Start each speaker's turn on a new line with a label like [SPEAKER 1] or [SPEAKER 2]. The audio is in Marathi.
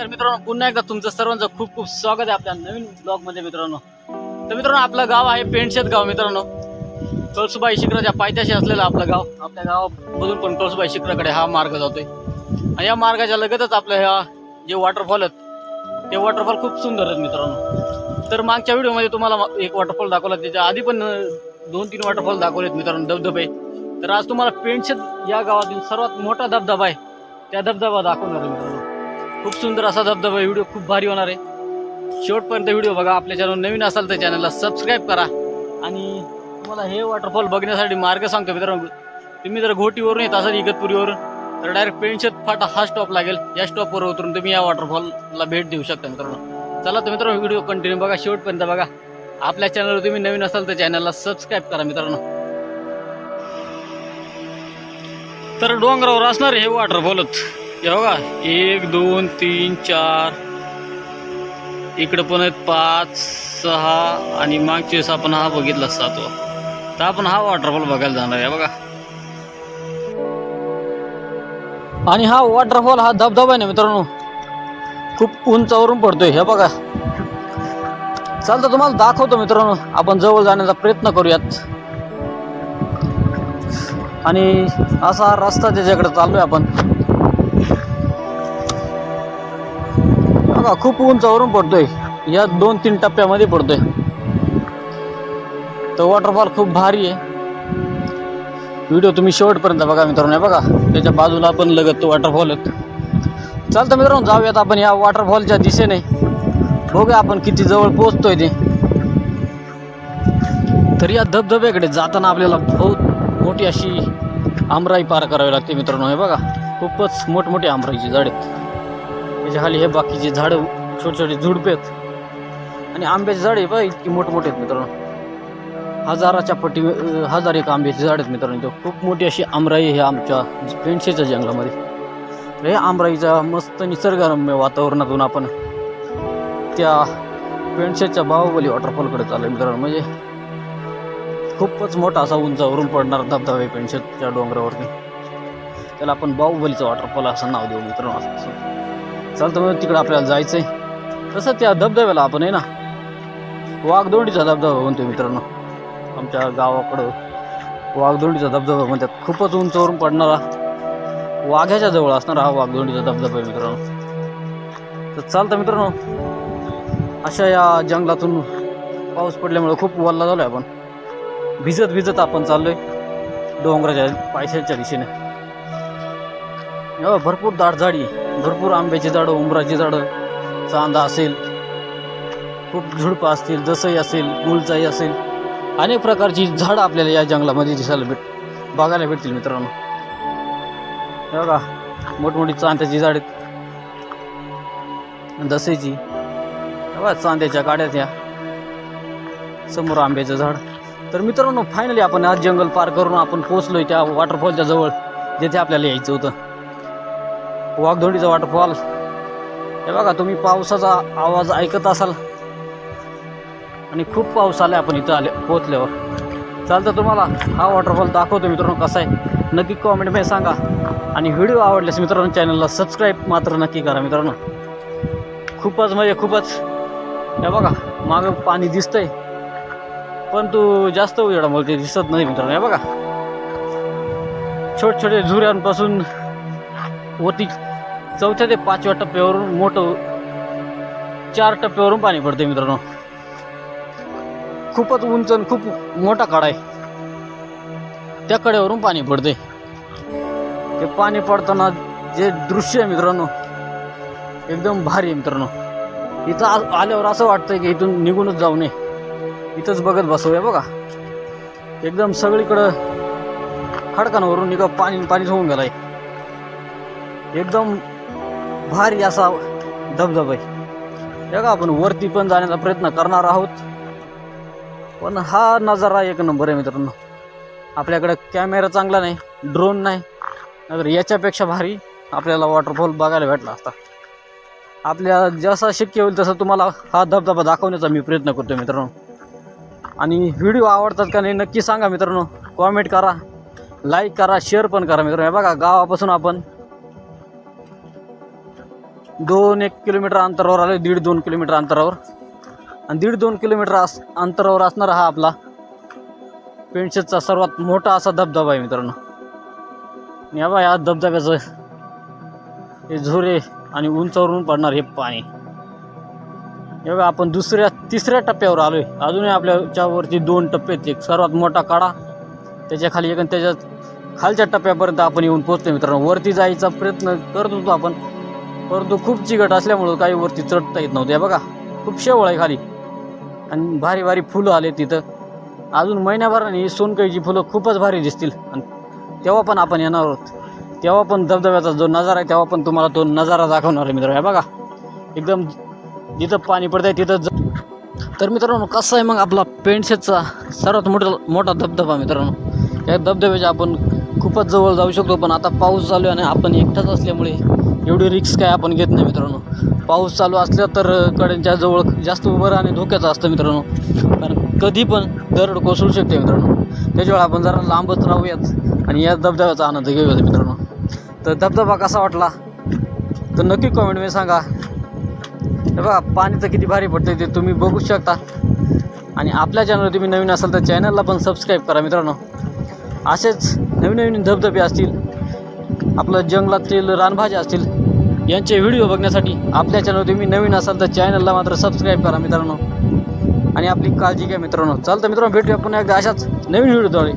[SPEAKER 1] तर मित्रांनो पुन्हा एकदा तुमचं सर्वांचं खूप खूप स्वागत आहे आपल्या नवीन ब्लॉगमध्ये मित्रांनो. तर मित्रांनो आपलं गाव आहे पेंडशेत गाव मित्रांनो. कळसुबाई शिखराच्या पायथ्याशी असलेलं आपलं गाव. आपल्या गावामधून पण कळसुबाई शिखराकडे हा मार्ग जातोय. आणि या मार्गाच्या लगतच आपलं ह्या जे वॉटरफॉल आहेत ते वॉटरफॉल खूप सुंदर आहेत मित्रांनो. तर मागच्या व्हिडिओमध्ये तुम्हाला एक वॉटरफॉल दाखवला त्याच्या आधी पण दोन तीन वॉटरफॉल दाखवलेत मित्रांनो धबधबे. तर आज तुम्हाला पेंडशेत या गावातील सर्वात मोठा धबधबा आहे. त्या धबधबा दाखवणार मित्रांनो. खूप सुंदर असा धबधबा व्हिडिओ खूप भारी होणार आहे. शेवटपर्यंत व्हिडिओ बघा. आपल्या चॅनल नवीन असाल तर चॅनलला सबस्क्राईब करा. आणि तुम्हाला हे वॉटरफॉल बघण्यासाठी मार्ग सांगतो मित्रांनो. तुम्ही जर घोटीवरून येत असाल इगतपुरीवरून तर डायरेक्ट पेंशत फाटा हा स्टॉप लागेल. या स्टॉपवर उतरून तुम्ही या वॉटरफॉलला भेट देऊ शकता मित्रांनो. चला तर मित्रांनो व्हिडिओ कंटिन्यू बघा. शेवटपर्यंत बघा. आपल्या चॅनलवर तुम्ही नवीन असाल तर चॅनलला सबस्क्राईब करा मित्रांनो. तर डोंगरावर असणार हे वॉटरफॉलच हे बघा एक दोन तीन चार. इकडं पण आहेत पाच सहा आणि मागच्या वेळेस आपण हा बघितला सातवा. तर आपण हा वॉटरफॉल बघायला जाणार आहे बघा. आणि हा वॉटरफॉल हा धबधबा आहे ना मित्रांनो. खूप उंचावरून पडतोय हे बघा. चालतं तुम्हाला दाखवतो मित्रांनो. आपण जवळ जाण्याचा प्रयत्न करूयात. आणि असा रस्ता त्याच्याकडे चाललोय आपण. हा खूप उंचावरून पडतोय. या दोन तीन टप्प्यामध्ये पडतोय. तो वॉटरफॉल खूप भारी आहे. व्हिडिओ तुम्ही शेवटपर्यंत बघा मित्रांनो बघा. त्याच्या बाजूला पण लगत तो वॉटरफॉल आहे चालतं मित्रांनो जाऊयात आपण या वॉटरफॉलच्या दिशेने. बघूया आपण किती जवळ पोहोचतोय ते. तर या धबधब्याकडे जाताना आपल्याला बहुत मोठी अशी आमराई पार करावी लागते मित्रांनो हे बघा. खूपच मोठमोठी आमराईची झाड आहेत. त्याच्याखाली हे बाकीचे झाडं छोटे छोटे झुडपे आहेत आणि आंब्याचे झाडे बघा इतकी मोठमोठे आहेत मित्रांनो. हजाराच्या पटी हजार एक आंब्याची झाड आहेत मित्रांनो इथं. खूप मोठी अशी आमराई आहे आमच्या पेंडशेच्या जंगलामध्ये. हे आमराईच्या मस्त निसर्गरम्य वातावरणातून आपण त्या पेंडशेच्या बाहुबली वॉटरफॉलकडे चाललो मित्रांनो. म्हणजे खूपच मोठा असा उंचावरून पडणारा धबधबा आहे पेंडशेच्या डोंगरावरती. त्याला आपण बाहुबलीचं वॉटरफॉल असं नाव देऊ मित्रांनो. असं चालतं मग तिकडं आपल्याला जायचं आहे तसं त्या धबधब्याला आपण आहे ना वाघदोंडीचा धबधबा म्हणतो मित्रांनो. आमच्या गावाकडं वाघदोंडीचा धबधबा म्हणतात. खूपच उंचवरून पडणारा वाघ्याच्या जवळ असणारा हा वाघदोंडीचा धबधबा आहे मित्रांनो. तर चालतं मित्रांनो अशा या जंगलातून पाऊस पडल्यामुळे खूप वल्ला झालो आहे आपण. भिजत भिजत आपण चाललो आहे डोंगराच्या पायशांच्या दिशेने. हो, भरपूर दाट झाडी भरपूर आंब्याची झाडं उंबराची झाडं चांदा असेल खूप झुडपं असतील जसई असेल गुलचाई असेल अनेक प्रकारची झाडं आपल्याला या जंगलामध्ये दिसायला भेट बघायला भेटतील मित्रांनो. हे बघा मोठमोठी चांद्याची झाडे दसेची बघा चांद्याच्या काड्यात या समोर आंब्याचं झाड. तर मित्रांनो फायनली आपण आज जंगल पार करून आपण पोहोचलोय त्या वॉटरफॉलच्या जवळ जिथे आपल्याला यायचं होतं. वाघधोडीचा वॉटरफॉल हे बघा तुम्ही पावसाचा आवाज ऐकत असाल. आणि खूप पाऊस आला आपण इथं आले पोहोचल्यावर. चालतं तुम्हाला हा वॉटरफॉल दाखवतो मित्रांनो कसा आहे. नक्की कॉमेंटमध्ये सांगा. आणि व्हिडिओ आवडल्यास मित्रांनो चॅनलला सबस्क्राईब मात्र नक्की करा मित्रांनो. खूपच म्हणजे खूपच. हे बघा मागं पाणी दिसतंय. पण तू जास्त उजेडामुळे ते दिसत नाही मित्रांनो. हे बघा. छोटे छोटे झुऱ्यांपासून वरती चौथ्या ते पाचव्या टप्प्यावरून मोठं चार टप्प्यावरून पाणी पडते मित्रांनो. खूपच उंच आणि खूप मोठा कडा आहे. त्या कड्यावरून पाणी पडते ते पाणी पडताना जे दृश्य आहे मित्रांनो एकदम भारी आहे मित्रांनो. इथं आल्यावर असं वाटतंय की इथून निघूनच जाऊ नये. इथंच बघत बसूया बघा. एकदम सगळीकडं खडकांवरून निघा पाणी पाणीच होऊन गेलाय. एकदम भारी असा धबधबा आहे. बघा आपण वरती पण जाण्याचा प्रयत्न करणार आहोत. पण हा नजारा एक नंबर आहे मित्रांनो. आपल्याकडं कॅमेरा चांगला नाही ड्रोन नाही तर याच्यापेक्षा भारी आपल्याला वॉटरफॉल बघायला भेटला असता. आपल्या जसा शक्य होईल तसं तुम्हाला हा धबधबा दाखवण्याचा मी प्रयत्न करतो मित्रांनो. आणि व्हिडिओ आवडतात का नाही नक्की सांगा मित्रांनो. कॉमेंट करा लाईक करा शेअर पण करा मित्रांनो. हे बघा गावापासून आपण दोन एक किलोमीटर अंतरावर आलो दीड दोन किलोमीटर अंतरावर. आणि दीड दोन किलोमीटर अस अंतरावर असणारा हा आपला पेंशतचा सर्वात मोठा असा धबधबा आहे मित्रांनो. या बा या धबधब्याचं हे झोरे आणि उंचावरून पडणार हे पाणी. हे बघा आपण दुसऱ्या तिसऱ्या टप्प्यावर आलो आहे अजूनही आपल्याच्यावरती दोन टप्पे आहेत. एक सर्वात मोठा काढा त्याच्याखाली एक आणि खालच्या टप्प्यापर्यंत आपण येऊन पोहोचतो मित्रांनो. वरती जायचा प्रयत्न करत होतो आपण. परंतु खूप चिकट असल्यामुळं काही वरती चढता येत नव्हत्या बघा खूप शेवळ आहे खाली. आणि भारी भारी फुलं आले तिथं. अजून महिन्याभराने ही सोनकळीची फुलं खूपच भारी दिसतील. आणि तेव्हा पण आपण येणार आहोत. तेव्हा पण धबधब्याचा जो नजारा आहे तेव्हा पण तुम्हाला तो नजारा दाखवणार आहे मित्र बघा एकदम जिथं पाणी पडतं आहे तिथं तर मित्रांनो कसं आहे मग आपला पेंटशेतचा सर्वात मोठा मोठा धबधबा मित्रांनो? या धबधब्याचे आपण खूपच जवळ जाऊ शकतो पण आता पाऊस चालू आहे आणि आपण एकटाच असल्यामुळे एवढी रिक्स काय आपण घेत नाही मित्रांनो. पाऊस चालू असल्या तर कड्यांच्या जवळ जास्त उभं राहणे धोक्याचं असतं मित्रांनो. कारण कधी पण दरड कोसळू शकते मित्रांनो. त्याच्यामुळे आपण जरा लांबच राहूयात आणि या धबधब्याचा आनंद घेऊयात मित्रांनो. तर धबधबा कसा वाटला? तर नक्की कॉमेंटमध्ये सांगा. बघा पाणी तर किती भारी पडतं ते तुम्ही बघू शकता. आणि आपल्या चॅनलवर तुम्ही नवीन असाल तर चॅनलला पण सबस्क्राईब करा मित्रांनो. असेच नवीन नवीन धबधबे असतील आपलं जंगलातील रानभाज्या असतील यांचे व्हिडिओ बघण्यासाठी आपल्या चॅनलवर तुम्ही नवीन असाल तर चॅनलला मात्र सबस्क्राईब करा मित्रांनो. आणि आपली काळजी घ्या मित्रांनो. चालतं मित्रांनो भेटूया पुन्हा एकदा अशाच नवीन व्हिडिओद्वारे.